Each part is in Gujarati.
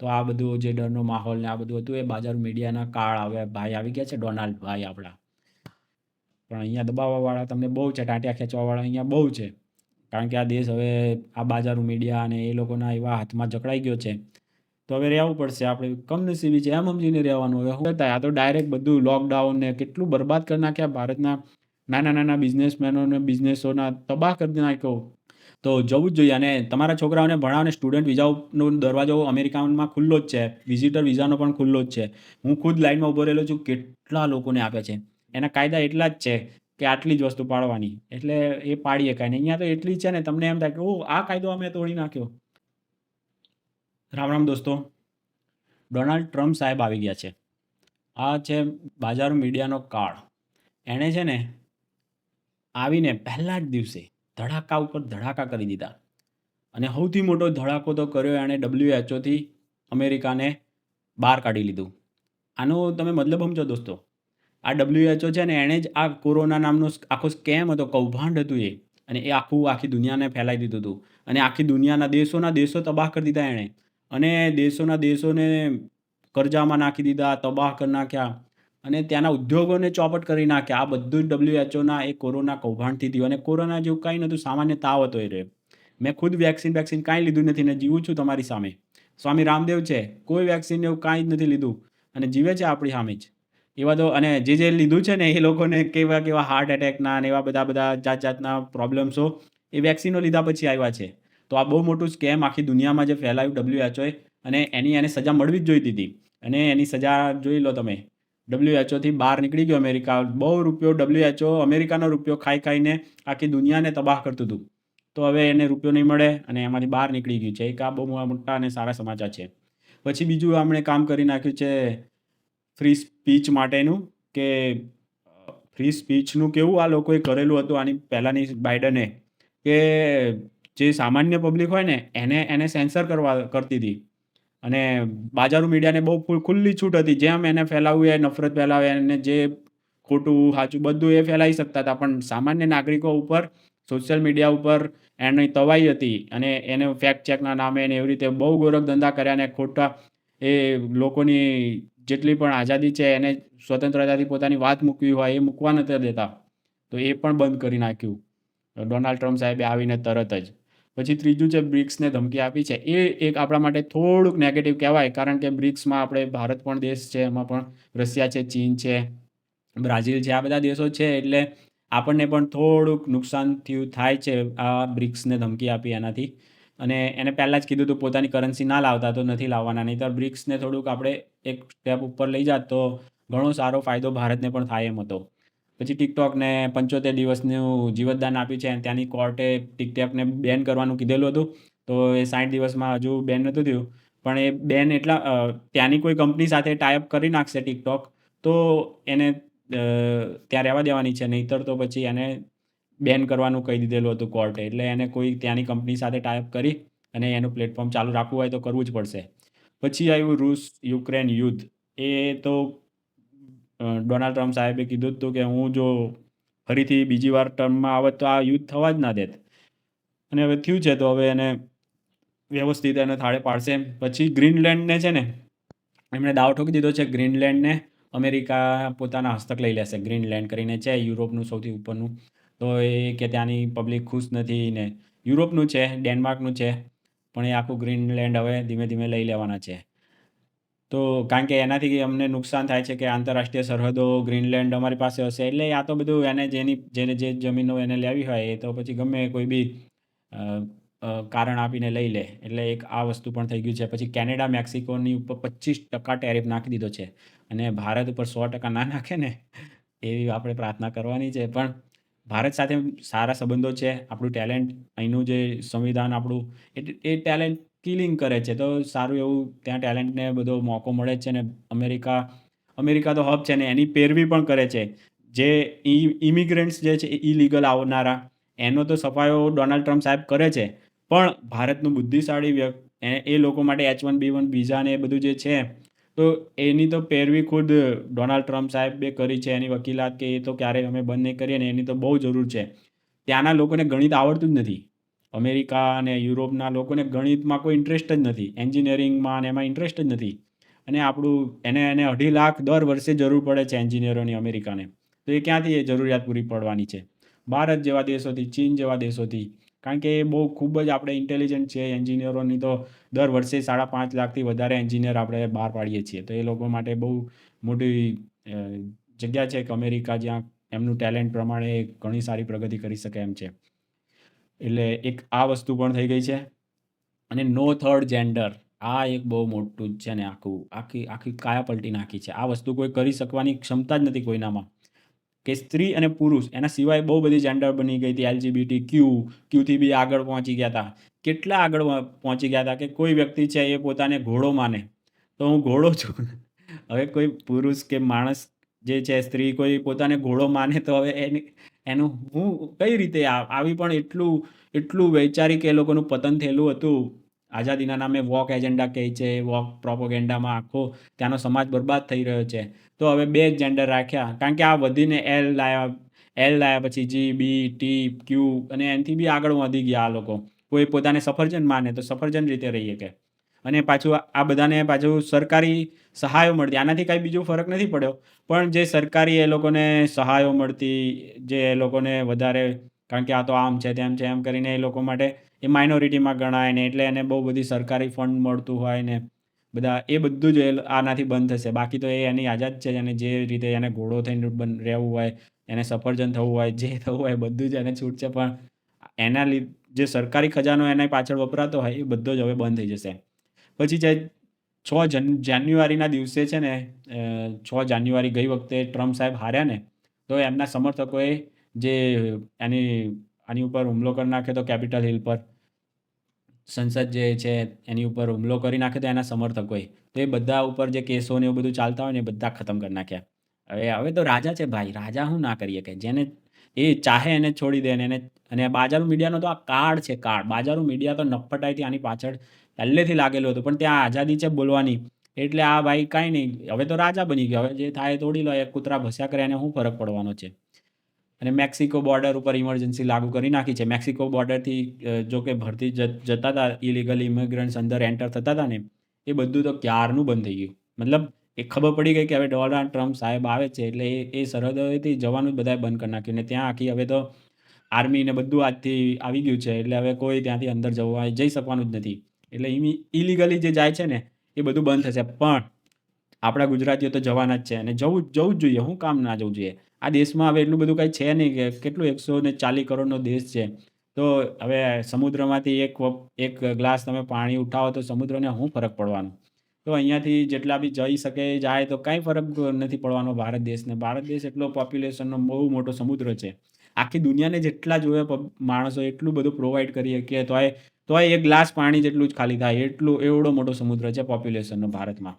તો આ બધું જે ડરનો માહોલ ને આ બધું હતું એ બાજાર મીડિયાના કાળ આવે ભાઈ આવી ગયા છે ડોનાલ્ડ ભાઈ આપણા. પણ અહીંયા દબાવવાવાળા તમને બહુ છે, ટાંટિયા ખેંચવાવાળા અહીંયા બહુ છે. કારણ કે આ દેશ હવે આ બાજારું મીડિયા અને એ લોકોના એવા હાથમાં જકડાઈ ગયો છે. તો હવે રહેવું પડશે, આપણે કમનસીબી છે, એમ સમજીને રહેવાનું. હવે શું આ તો ડાયરેક્ટ બધું લોકડાઉન ને કેટલું બરબાદ કરી નાખ્યા, ભારતના નાના નાના બિઝનેસમેનોને બિઝનેસોના તબાહ કરી નાખ્યો. તો જવું જ જોઈએ અને તમારા છોકરાઓને ભણાવને સ્ટુડન્ટ વિઝાનો દરવાજો અમેરિકામાં ખુલ્લો જ છે. વિઝિટર વિઝાનો પણ ખુલ્લો જ છે. હું ખુદ લાઇનમાં ઊભો રહેલો છું, કેટલા લોકોને આપે છે? એના કાયદા એટલા જ છે કે આટલી જ વસ્તુ પાડવાની. એટલે એ પાડીએ કાંઈ નહીં. અહીંયા તો એટલી છે ને, તમને એમ થાય કે ઓ આ કાયદો અમે તોડી નાખ્યો. રામ રામ દોસ્તો. ડોનાલ્ડ ટ્રમ્પ સાહેબ આવી ગયા છે. આ છે બાજાર મીડિયાનો કાળ. એણે છે ને, આવીને પહેલાં જ દિવસે ધડાકા ઉપર ધડાકા કરી દીધા. અને સૌથી મોટો ધડાકો તો કર્યો એણે ડબલ્યુએચઓથી અમેરિકાને બહાર કાઢી લીધું. આનો તમે મતલબ સમજો દોસ્તો. આ ડબલ્યુએચઓ છે ને એણે જ આ કોરોના નામનો આખો સ્કેમ હતો, કૌભાંડ હતું એ. અને એ આખું આખી દુનિયાને ફેલાઈ દીધું હતું. અને આખી દુનિયાના દેશોના દેશો તબાહ કરી દીધા એણે. અને દેશોના દેશોને કરજામાં નાખી દીધા, તબાહ કરી નાખ્યા. અને ત્યાંના ઉદ્યોગોને ચોપટ કરી નાખ્યા આ બધું જ ડબ્લ્યુએચઓના એ કોરોના કૌભાંડથી થયું અને કોરોના જેવું કાંઈ નહોતું, સામાન્ય તાવ હતો એ રે મેં ખુદ વેક્સિન વેક્સિન કાંઈ લીધું નથી ને જીવું છું તમારી સામે. સ્વામી રામદેવ છે, કોઈ વેક્સિન એવું કાંઈ જ નથી લીધું અને જીવે છે આપણી સામે જ. એવા તો અને જે જે લીધું છે ને એ લોકોને કેવા કેવા હાર્ટ એટેકના અને એવા બધા બધા જાત જાતના પ્રોબ્લેમ્સો એ વેક્સિનો લીધા પછી આવ્યા છે. તો આ બહુ મોટું સ્કેમ આખી દુનિયામાં જે ફેલાયું ડબ્લ્યુએચઓએ અને એની એને સજા મળવી જ જોઈતી હતી. અને એની સજા જોઈ લો તમે. ડબ્લ્યુએચઓથી બહાર નીકળી ગયો અમેરિકા. બહુ રૂપિયો ડબ્લ્યુએચઓ અમેરિકાનો રૂપિયો ખાઈ ખાઈને આખી દુનિયાને તબાહ કરતું હતું. તો હવે એને રૂપિયો નહીં મળે અને એમાંથી બહાર નીકળી ગયું છે. એક આ બહુ મોટા અને સારા સમાચાર છે. પછી બીજું આપણે કામ કરી નાખ્યું છે ફ્રી સ્પીચ માટેનું કે ફ્રી સ્પીચનું કેવું આ લોકોએ કરેલું હતું આની પહેલાંની બાઇડને કે જે સામાન્ય પબ્લિક હોય ને, એને એને સેન્સર કરવા કરતી હતી. અને બાજારું મીડિયાને બહુ ખુલ્લી છૂટ હતી. જેમ એને ફેલાવવું એ નફરત ફેલાવે, એને જે ખોટું, સાચું બધું એ ફેલાવી શકતા હતા. પણ સામાન્ય નાગરિકો ઉપર સોશિયલ મીડિયા ઉપર એની તવાઈ હતી અને એને ફેક્ટ ચેકના નામે એને એવી રીતે બહુ ગોરખ ધંધા કર્યા અને ખોટા એ લોકોની જેટલી પણ આઝાદી છે, એને સ્વતંત્રતાથી પોતાની વાત મૂકવી હોય, એ મૂકવા નથી દેતા. તો એ પણ બંધ કરી નાખ્યું. ડોનાલ્ડ ટ્રમ્પ સાહેબે આવીને તરત જ પછી ત્રીજું છે બ્રિક્સને ધમકી આપી છે, એ એક આપણા માટે થોડુંક નેગેટિવ કહેવાય, કારણ કે બ્રિક્સમાં આપણે ભારત પણ દેશ છે, એમાં પણ રશિયા છે, ચીન છે, બ્રાઝિલ છે, આ બધા દેશો છે, એટલે આપણને પણ થોડુંક નુકસાન થયું થાય છે, આ બ્રિક્સને ધમકી આપી એનાથી. અને એને પહેલાં જ કીધું હતું, પોતાની કરન્સી ના લાવતા તો નથી લાવવાના નહીં તો બ્રિક્સને થોડુંક આપણે એક સ્ટેપ ઉપર લઈ જાત તો ઘણો સારો ફાયદો ભારતને પણ થાય એમ હતો. પછી ટિકટોકને પંચોતેર દિવસનું જીવતદાન આપ્યું છે અને ત્યાંની કોર્ટે ટિકટોકને બેન કરવાનું કીધેલું હતું. તો એ સાઠ દિવસમાં હજુ બેન નહોતું થયું. પણ એ બેન એટલા ત્યાંની કોઈ કંપની સાથે ટાઈપ કરી નાખશે ટિકટોક, તો એને ત્યાં રહેવા દેવાની છે. નહીંતર તો પછી એને બેન કરવાનું કહી દીધેલું હતું કોર્ટે. એટલે એને કોઈ ત્યાંની કંપની સાથે ટાઈપ કરી અને એનું પ્લેટફોર્મ ચાલુ રાખવું હોય તો કરવું જ પડશે. પછી આવ્યું રૂસ યુક્રેન યુદ્ધ. એ તો ડોનાલ્ડ ટ્રમ્પ સાહેબે કીધું હતું કે હું જો ફરીથી બીજી વાર ટર્મમાં આવત તો આ યુદ્ધ થવા જ ના દેત. અને હવે થયું છે તો હવે એને વ્યવસ્થિત એને થાળે પાડશે પછી ગ્રીનલેન્ડને છે ને, એમણે દાવ ઠોકી દીધો છે ગ્રીનલેન્ડને અમેરિકા પોતાના હસ્તક લઈ લેશે. ગ્રીનલેન્ડ કરીને છે, યુરોપનું સૌથી ઉપરનું. તો એ કે ત્યાંની પબ્લિક ખુશ નથી ને, યુરોપનું છે ડેનમાર્કનું છે, પણ એ આખું ગ્રીનલેન્ડ હવે ધીમે ધીમે લઈ લેવાના છે. તો કારણ કે એનાથી અમને નુકસાન થાય છે કે આંતરરાષ્ટ્રીય સરહદો ગ્રીનલેન્ડ અમારી પાસે હશે. એટલે આ તો બધું એને જેની, જેને જે જમીનો એને લેવી હોય એ તો પછી ગમે કોઈ બી કારણ આપીને લઈ લે. એટલે એક આ વસ્તુ પણ થઈ ગયું છે. પછી કેનેડા, મેક્સિકોની ઉપર પચીસ ટકા ટેરિફ નાખી દીધો છે. અને ભારત ઉપર સો ટકા ના નાખે ને, એવી આપણે પ્રાર્થના કરવાની છે. પણ ભારત સાથે સારા સંબંધો છે. આપણું ટેલેન્ટ અહીંનું જે સંવિધાન આપણું એ ટેલેન્ટ કિલિંગ કરે છે. તો સારું એવું ત્યાં ટેલેન્ટને બધો મોકો મળે છે ને અમેરિકા અમેરિકા તો હબ છે ને એની પેરવી પણ કરે છે. જે ઇમિગ્રન્ટ્સ જે છે ઇલીગલ આવનારા, એનો તો સફાયો ડોનાલ્ડ ટ્રમ્પ સાહેબ કરે છે. પણ ભારતનું બુદ્ધિશાળી વ્યક્તિ એ લોકો માટે H one B one visa ને એ બધું જે છે, તો એની તો પેરવી ખુદ ડોનાલ્ડ ટ્રમ્પ સાહેબે કરી છે. એની વકીલાત કે એ તો ક્યારેય અમે બંધ નહીં કરીએ ને એની તો બહુ જરૂર છે. ત્યાંના લોકોને ગણિત આવડતું જ નથી. અમેરિકા અને યુરોપના લોકોને ગણિતમાં કોઈ ઇન્ટરેસ્ટ જ નથી. એન્જિનિયરિંગમાં અને એમાં ઇન્ટરેસ્ટ જ નથી. અને આપણું એને એને અઢી લાખ દર વર્ષે જરૂર પડે છે એન્જિનિયરોની અમેરિકાને. તો એ ક્યાંથી એ જરૂરિયાત પૂરી પડવાની છે? ભારત જેવા દેશોથી, ચીન જેવા દેશોથી. કારણ કે એ બહુ ખૂબ જ આપણે ઇન્ટેલિજન્ટ છે એન્જિનિયરોની તો દર વર્ષે સાડા પાંચ લાખથી વધારે એન્જિનિયર આપણે બહાર પાડીએ છીએ. તો એ લોકો માટે બહુ મોટી જગ્યા છે કે અમેરિકા જ્યાં એમનું ટેલેન્ટ પ્રમાણે ઘણી સારી પ્રગતિ કરી શકે એમ છે. એટલે એક આ વસ્તુ પણ થઈ ગઈ છે. અને નો થર્ડ જેન્ડર આ એક બહુ મોટું જ છે ને આખું. આખી આખી કાયા પલટી નાખી છે. આ વસ્તુ કોઈ કરી શકવાની ક્ષમતા જ નથી કોઈનામાં. કે સ્ત્રી અને પુરુષ, એના સિવાય બહુ બધી જેન્ડર બની ગઈ હતી. એલજીબીટી ક્યુ ક્યુથી બી આગળ પહોંચી ગયા હતા. કેટલા આગળ પહોંચી ગયા હતા કે કોઈ વ્યક્તિ છે એ પોતાને ઘોડો માને. તો હું ઘોડો છું. હવે કોઈ પુરુષ કે માણસ જે છે, સ્ત્રી કોઈ પોતાને ઘોડો માને તો હવે એની એનું હું કઈ રીતે આવી પણ એટલું એટલું વૈચારિક એ લોકોનું પતન થયેલું હતું. આઝાદીના નામે વોક એજન્ડા કહે છે, વોક પ્રોપોગેન્ડામાં આખો ત્યાંનો સમાજ બરબાદ થઈ રહ્યો છે. તો હવે બે જ જેન્ડર રાખ્યા. કારણ કે આ વધીને એલ લાયા એલ લાયા પછી જી બી ટી ક્યુ અને એનાથી બી આગળ વધી ગયા આ લોકો. કોઈ પોતાને સફરજન માને તો સફરજન રીતે રહીએ શકે અને પાછું આ- બધાને પાછું સરકારી સહાયો મળતી. આનાથી કાંઈ બીજો ફરક નથી પડ્યો. પણ જે સરકારી એ લોકોને સહાયો મળતી, જે એ લોકોને વધારે, કારણ કે આ તો આમ છે, તેમ છે, એમ કરીને એ લોકો માટે એ માઇનોરિટીમાં ગણાય ને એટલે એને બહુ બધી સરકારી ફંડ મળતું હોય ને બધા, એ બધું જ આનાથી બંધ થશે. બાકી તો એ એની આઝાદ છે અને જે રીતે એને ઘોડો થઈને રહેવું હોય, એને સફરજન થવું હોય, જે થવું હોય બધું જ એને છૂટ છે પણ એના લીધે જે સરકારી ખજાનો એના પાછળ વપરાતો હોય, એ બધો જ હવે બંધ થઈ જશે. પછી જે છ જન, જાન્યુઆરીના દિવસે છે ને છ જાન્યુઆરી ગઈ વખતે ટ્રમ્પ સાહેબ હાર્યા ને, તો એમના સમર્થકોએ જે એની, આની ઉપર હુમલો કરી નાખ્યો તો કેપિટલ હિલ પર, સંસદ જે છે એની ઉપર હુમલો કરી નાખ્યો તો એના સમર્થકોએ, તો એ બધા ઉપર જે કેસો ને એવું બધું ચાલતા હોય ને એ બધા ખતમ કરી નાખ્યા. હવે હવે તો રાજા છે ભાઈ, રાજા હું ના કરીએ કે જેને એ ચાહે એને છોડી દે અને એને, અને બાજારું મીડિયાનો તો આ કાર્ડ છે કાર્ડ, બાજારું મીડિયા તો નફટાઈથી આની પાછળ પહેલેથી લાગેલું હતું, પણ ત્યાં આઝાદી છે બોલવાની. એટલે આ ભાઈ કાંઈ નહીં, હવે તો રાજા બની ગયો, હવે જે થાય તોડી લો, એક કૂતરા ભસ્યા કરે એને શું ફરક પડવાનો છે? અને મેક્સિકો બોર્ડર ઉપર ઇમરજન્સી લાગુ કરી નાખી છે. મેક્સિકો બોર્ડરથી જો કે ભરતી જતા હતા ઇલીગલ ઇમિગ્રન્ટ્સ અંદર એન્ટર થતા હતા ને, એ બધું તો ક્યારનું બંધ થઈ ગયું? મતલબ એ ખબર પડી ગઈ કે હવે ડોનાલ્ડ ટ્રમ્પ સાહેબ આવે છે, એટલે એ એ સરહદોથી જવાનું જ બધાએ બંધ કરી નાખ્યું ને ત્યાં આખી હવે તો આર્મી ને બધું આજથી આવી ગયું છે, એટલે હવે કોઈ ત્યાંથી અંદર જવા જઈ શકવાનું જ નથી. એટલે ઇલીગલી જે જાય છે ને, એ બધું બંધ થશે. પણ આપણા ગુજરાતીઓ તો જવાના જ છે અને જવું જવું જ જોઈએ. શું કામ ના જવું જોઈએ? આ દેશમાં હવે એટલું બધું કાંઈ છે નહીં કે કેટલું એકસો ને ચાલીસ કરોડનો દેશ છે. તો હવે સમુદ્રમાંથી એક એક ગ્લાસ તમે પાણી ઉઠાવો તો સમુદ્રને શું ફરક પડવાનો? તો અહીંયાથી જેટલા બી જઈ શકે, જાય તો કાંઈ ફરક નથી પડવાનો ભારત દેશને. ભારત દેશ એટલો પોપ્યુલેશનનો બહુ મોટો સમુદ્ર છે. આખી દુનિયાને જેટલા જોવે માણસો એટલું બધું પ્રોવાઈડ કરીએ કે તોય તોય એક ગ્લાસ પાણી જેટલું જ ખાલી થાય, એટલું, એવડો મોટો સમુદ્ર છે પોપ્યુલેશનનો ભારતમાં.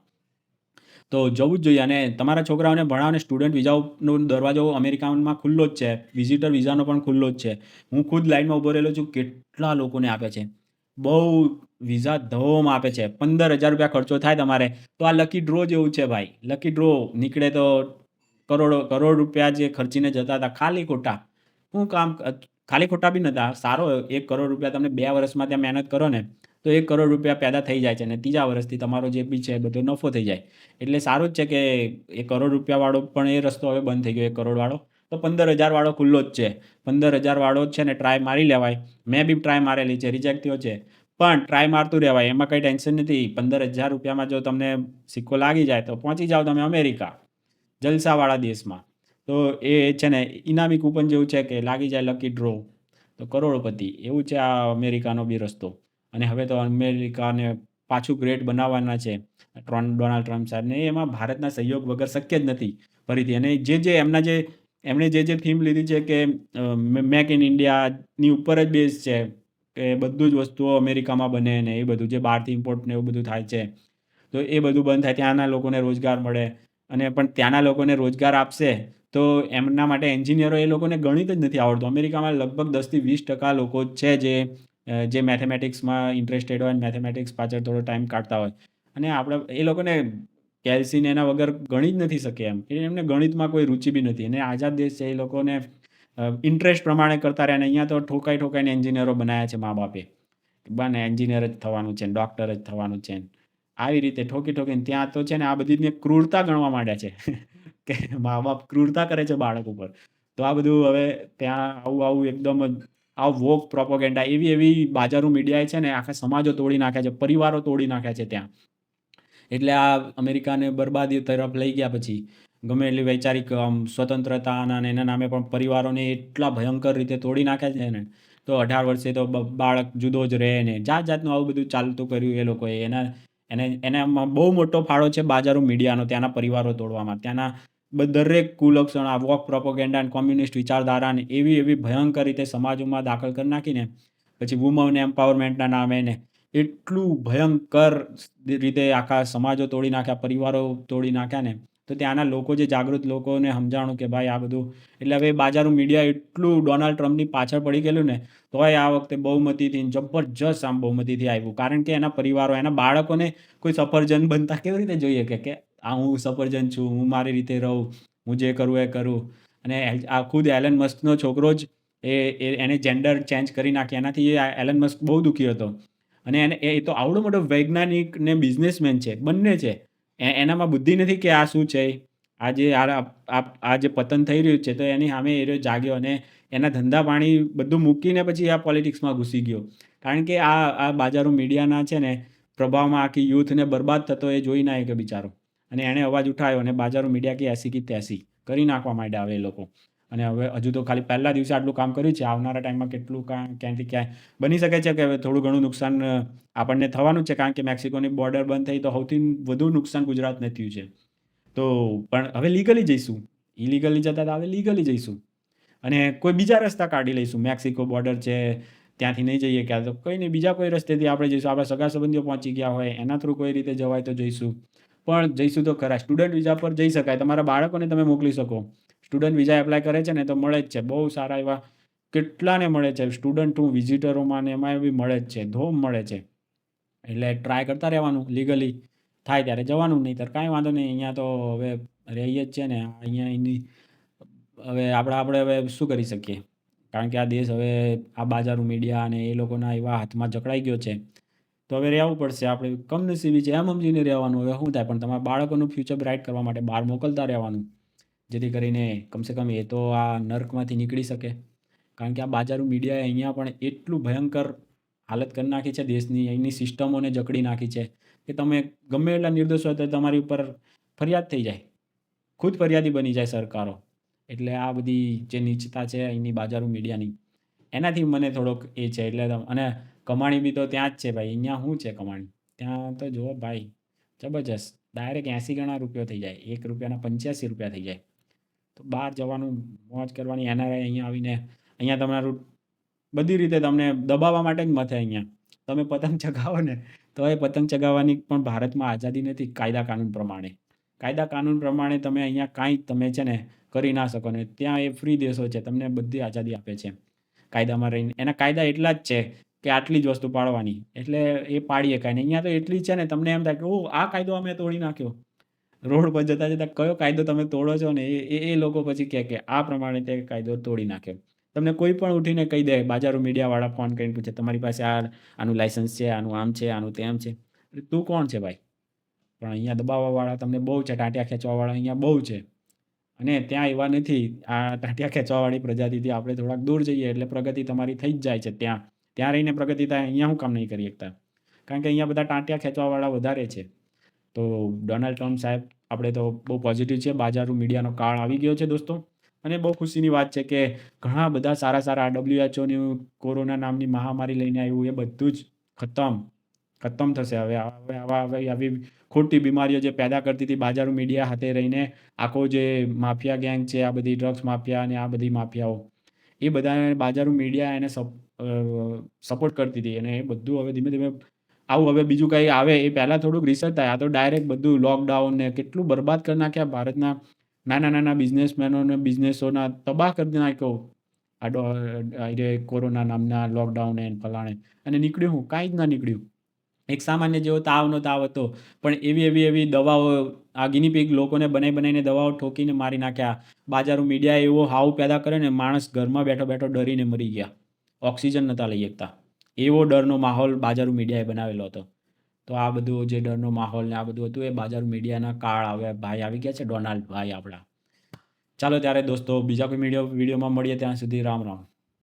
તો જવું જ જોઈએ અને તમારા છોકરાઓને ભણાવને સ્ટુડન્ટ વિઝાનો દરવાજો અમેરિકામાં ખુલ્લો જ છે વિઝિટર વિઝાનો પણ ખુલ્લો જ છે. હું ખુદ લાઇનમાં ઊભો રહેલો છું, કેટલા લોકોને આપે છે? બહુ વિઝા ધોમ આપે છે. પંદર હજાર રૂપિયા ખર્ચો થાય તમારે. તો આ લકી ડ્રો જેવું છે ભાઈ. લકી ડ્રો નીકળે તો કરોડો, કરોડ રૂપિયા જે ખર્ચીને જતા હતા, ખાલી ખોટા. શું કામ ખાલી ખોટા બી નતા સારો એક કરોડ રૂપિયા તમને બે વર્ષમાં ત્યાં મહેનત કરો ને, તો એક કરોડ રૂપિયા પેદા થઈ જાય છે અને ત્રીજા વર્ષથી તમારો જે બી છે બધો નફો થઈ જાય. એટલે સારું જ છે કે એ કરોડ રૂપિયાવાળો પણ એ રસ્તો હવે બંધ થઈ ગયો, એક કરોડવાળો. તો પંદર હજારવાળો ખુલ્લો જ છે. પંદર હજારવાળો જ છે ને ટ્રાય મારી લેવાય. મેં બી ટ્રાય મારેલી છે રિજેક્ટ થયો છે. પણ ટ્રાય મારતું રહેવાય, એમાં કંઈ ટેન્શન નથી. પંદર હજાર રૂપિયામાં જો તમને સિક્કો લાગી જાય તો પહોંચી જાઓ તમે અમેરિકા, જલસાવાળા દેશમાં. તો એ છે ને ઇનામી કૂપન જેવું છે કે લાગી જાય લકી ડ્રો તો કરોડપતિ, એવું છે આ અમેરિકાનો બી રસ્તો. અને હવે તો અમેરિકાને પાછું ગ્રેટ બનાવવાના છે. ટ્રોન, ડોનાલ્ડ ટ્રમ્પ સાહેબને, એમાં ભારતના સહયોગ વગર શક્ય જ નથી. ફરીથી અને જે જે એમના જે, એમણે જે જે થીમ લીધી છે કે મેક ઇન ઇન્ડિયાની ઉપર જ બેઝ છે. કે બધું જ વસ્તુઓ અમેરિકામાં બને ને એ બધું જે બહારથી ઇમ્પોર્ટ ને એવું બધું થાય છે. તો એ બધું બંધ થાય, ત્યાંના લોકોને રોજગાર મળે. અને પણ ત્યાંના લોકોને રોજગાર આપશે. તો એમના માટે એન્જિનિયરો એ લોકોને ગણિત જ નથી આવડતું. અમેરિકામાં લગભગ દસથી વીસ ટકા લોકો છે જે જે મેથેમેટિક્સમાં ઇન્ટરેસ્ટેડ હોય મેથેમેટિક્સ પાછળ થોડો ટાઈમ કાઢતા હોય. અને આપણે, એ લોકોને કેલ્સીને એના વગર ગણી જ નથી શકે એમ. એમને ગણિતમાં કોઈ રુચિ બી નથી. અને આઝાદ દેશ છે એ લોકોને ઇન્ટરેસ્ટ પ્રમાણે કરતા રહે અને અહીંયા તો ઠોકાઈ ઠોકાઈને એન્જિનિયરો બનાવ્યા છે મા બાપે બને એન્જિનિયર જ થવાનું છે ડૉક્ટર જ થવાનું છે આવી રીતે ઠોકી ઠોકીને ત્યાં તો છે ને આ બધી ક્રૂરતા ગણવા માંડ્યા છે. કે મા બાપ ક્રૂરતા કરે છે બાળક ઉપર. તો આ બધું હવે ત્યાં આવું આવું એકદમ આ વોક પ્રોપોગેન્ડા એવી એવી બાજારું મીડિયાએ છે ને આખા સમાજો તોડી નાખ્યા છે, પરિવારો તોડી નાખ્યા છે ત્યાં. એટલે આ અમેરિકાને બરબાદી તરફ લઈ ગયા પછી, ગમે એટલી વૈચારિક, આમ સ્વતંત્રતા અને એના નામે પણ પરિવારોને એટલા ભયંકર રીતે તોડી નાખ્યા છે ને, તો અઢાર વર્ષે તો બાળક જુદો જ રહે ને જાત જાતનું આવું બધું ચાલતું કર્યું એ લોકોએ. એના, એને એનામાં બહુ મોટો ફાળો છે બાજારો મીડિયાનો ત્યાંના પરિવારો તોડવામાં. ત્યાંના દરેક કુલક્ષણ, આ વોક પ્રોપોગેન્ડા અને કોમ્યુનિસ્ટ વિચારધારાને એવી એવી ભયંકર રીતે સમાજોમાં દાખલ કરી નાખીને, પછી વુમન એમ્પાવરમેન્ટના નામે ને એટલું ભયંકર રીતે આખા સમાજો તોડી નાખ્યા, પરિવારો તોડી નાખ્યા ને, તો ત્યાંના લોકો જે જાગૃત લોકોને સમજાણું કે ભાઈ આ બધું, એટલે હવે બાજારું મીડિયા એટલું ડોનાલ્ડ ટ્રમ્પની પાછળ પડી ગયેલું ને, તોય આ વખતે બહુમતીથી જબરજસ્ત આમ બહુમતીથી આવ્યું. કારણ કે એના પરિવારો, એના બાળકોને કોઈ સફરજન બનતા કેવી રીતે જોઈએ કે કે આ હું સફરજન છું, હું મારી રીતે રહું, હું જે કરું એ કરું. અને આ ખુદ એલન મસ્કનો છોકરો જ એ એને જેન્ડર ચેન્જ કરી નાખ્યા. એનાથી એલન મસ્ક બહુ દુઃખી હતો. અને એને, એ તો આવડો મોટો વૈજ્ઞાનિક ને બિઝનેસમેન છે, બંને છે. એનામાં બુદ્ધિ નથી કે આ શું છે? આ જે આ જે પતન થઈ રહ્યું છે, તો એની સામે એ જાગ્યો અને એના ધંધા પાણી બધું મૂકીને પછી આ પોલિટિક્સમાં ઘૂસી ગયો. કારણ કે આ આ બાજારો મીડિયાના છે ને, પ્રભાવમાં આખી યુથને બરબાદ થતો એ જોઈ ના કે બિચારો. અને એણે અવાજ ઉઠાવ્યો અને બાજારો મીડિયા કે એસી કે ત્યાસી કરી નાખવા માંડ્યા હવે એ લોકો. અને હવે હજુ તો ખાલી પહેલા દિવસે આટલું કામ કર્યું છે, આવનારા ટાઈમમાં કેટલું કાં, ક્યાંથી ક્યાંય બની શકે છે કે હવે થોડું ઘણું નુકસાન આપણને થવાનું છે, કારણ કે મેક્સિકોની બોર્ડર બંધ થઈ તો સૌથી વધુ નુકસાન ગુજરાતને થયું છે. તો પણ હવે લીગલી જઈશું. ઇલીગલી જતા તો હવે લીગલી જઈશું. અને કોઈ બીજા રસ્તા કાઢી લઈશું. મેક્સિકો બોર્ડર છે, ત્યાંથી નહીં જઈએ ક્યાં તો. કંઈ નહીં, બીજા કોઈ રસ્તેથી આપણે જઈશું. આપણા સગા સંબંધીઓ પહોંચી ગયા હોય, એના થ્રુ કોઈ રીતે જવાય તો જઈશું. પણ જઈશું તો ખરા સ્ટુડન્ટ વિઝા પર જઈ શકાય. તમારા બાળકોને તમે મોકલી શકો. સ્ટુડન્ટ વિઝા એપ્લાય કરે છે ને તો મળે જ છે. બહુ સારા એવા કેટલાને મળે છે? સ્ટુડન્ટ હું વિઝિટરોમાં ને એમાં બી મળે જ છે. ધોમ મળે છે. એટલે ટ્રાય કરતા રહેવાનું લીગલી થાય ત્યારે જવાનું નહીં ત્યારે કાંઈ વાંધો નહીં. અહીંયા તો હવે રહીએ જ છે ને. અહીંયા એની હવે આપણે આપણે હવે શું કરી શકીએ? કારણ કે આ દેશ હવે આ બાજારું મીડિયા અને એ લોકોના એવા હાથમાં જકડાઈ ગયો છે. તો હવે રહેવું પડશે. આપણે કમનસીબી છે. એમ સમજીને રહેવાનું. હવે શું થાય? પણ તમારા બાળકોનું ફ્યુચર બ્રાઇટ કરવા માટે બહાર મોકલતા રહેવાનું. જેથી કરીને કમસે કમ એ તો આ નર્કમાંથી નીકળી શકે. કારણ કે આ બાજારું મીડિયાએ અહીંયા પણ એટલું ભયંકર હાલત કરી નાખી છે દેશની. અહીંની સિસ્ટમોને જકડી નાખી છે. કે તમે ગમે એટલા નિર્દોષ હોય તો તમારી ઉપર ફરિયાદ થઈ જાય. ખુદ ફરિયાદી બની જાય સરકારો. એટલે આ બધી જે નીચતા છે અહીંની બાજારું મીડિયાની એનાથી મને થોડોક એ છે. એટલે અને કમાણી બી તો ત્યાં જ છે ભાઈ, અહીંયા શું છે કમાણી? ત્યાં તો જુઓ ભાઈ, જબરજસ્ત. ડાયરેક્ટ એંસી ગણા રૂપિયો થઈ જાય, એક રૂપિયાના પંચ્યાસી રૂપિયા થઈ જાય. તો બહાર જવાનું, મોજ કરવાની એનઆરઆઈ અહીંયા આવીને, અહીંયા તમારું બધી રીતે તમને દબાવવા માટે જ મથે અહીંયા. તમે પતંગ ચગાવો ને, તો એ પતંગ ચગાવવાની પણ ભારતમાં આઝાદી નથી, કાયદા કાનૂન પ્રમાણે. કાયદા કાનૂન પ્રમાણે તમે અહીંયા કાંઈ તમે છે ને કરી ના શકો ને, ત્યાં એ ફ્રી દેશો છે, તમને બધી આઝાદી આપે છે. કાયદામાં રહીને, એના કાયદા એટલા જ છે કે આટલી જ વસ્તુ પાડવાની. એટલે એ પાડીએ કાંઈ નહીં. અહીંયા તો એટલી છે ને, તમને એમ થાય કે ઓ આ કાયદો અમે તોડી નાખ્યો. રોડ પર જતા જતા કયો કાયદો તમે તોડો છો ને, એ એ લોકો પછી કહે કે, આ પ્રમાણે તે કાયદો તોડી નાખ્યો. તમને કોઈ પણ ઉઠીને કહી દે, બાજારો મીડિયાવાળા ફોન કરીને પૂછે, તમારી પાસે આ, આનું લાઇસન્સ છે, આનું આમ છે, આનું તેમ છે. તું કોણ છે ભાઈ? પણ અહીંયા દબાવવાવાળા તમને બહુ છે, ટાંટિયા ખેંચવાવાળા અહીંયા બહુ છે. અને ત્યાં એવા નથી. આ ટાંટિયા ખેંચવાવાળી પ્રજાતિથી આપણે થોડાક દૂર જઈએ એટલે પ્રગતિ તમારી થઈ જ જાય છે ત્યાં. ત્યાં રહીને પ્રગતિ થાય, અહીંયા હું કામ નહીં કરી શકતા. કારણ કે અહીંયા બધા ટાંટિયા ખેંચવાવાળા વધારે છે. તો ડોનાલ્ડ ટ્રમ્પ સાહેબ, આપણે તો બહુ પોઝિટિવ છે. બાજારું મીડિયાનો કાળ આવી ગયો છે દોસ્તો. અને બહુ ખુશીની વાત છે કે ઘણા બધા સારા સારા ડબ્લ્યુએચઓની કોરોના નામની મહામારી લઈને આવ્યું, એ બધું જ ખતમ. ખતમ થશે. હવે હવે આવા, હવે આવી ખોટી બીમારીઓ જે પેદા કરતી હતી બાજારો મીડિયા હાથે રહીને, આખો જે માફિયા ગેંગ છે, આ બધી ડ્રગ્સ માફિયા અને આ બધી માફિયાઓ. એ બધા બાજારો મીડિયા એને સપોર્ટ કરતી હતી અને એ બધું હવે ધીમે ધીમે આવું હવે બીજું કંઈ આવે એ પહેલાં થોડુંક રિસર્ચ થાય આ તો ડાયરેક્ટ બધું લોકડાઉન ને કેટલું બરબાદ કરી નાખ્યા ભારતના નાના નાના બિઝનેસમેનોને બિઝનેસોના તબાહ કરી નાખ્યો આ કોરોના નામના લોકડાઉન એને ફલાણે અને નીકળ્યું હું કાંઈ જ ના નીકળ્યું એક સામાન્ય જેવો તાવનો તાવ હતો. પણ એવી એવી એવી દવાઓ, આ ગિની લોકોને બનાવી બનાવીને દવાઓ ઠોકીને મારી નાખ્યા. બાજારો મીડિયા એવો હાવ પેદા કરે ને માણસ ઘરમાં બેઠો બેઠો ડરીને મરી ગયા. ઓક્સિજન નહોતા લઈ શકતા. એવો ડરનો માહોલ બાજારો મીડિયાએ બનાવેલો હતો. તો આ બધું જે ડરનો માહોલ ને આ બધું હતું એ બાજાર મીડિયાના કાળ આવ્યા ભાઈ આવી ગયા છે ડોનાલ્ડ ભાઈ આપણા. ચાલો ત્યારે દોસ્તો બીજા કોઈ મીડિયો વિડીયોમાં મળીએ ત્યાં સુધી રામ રામ.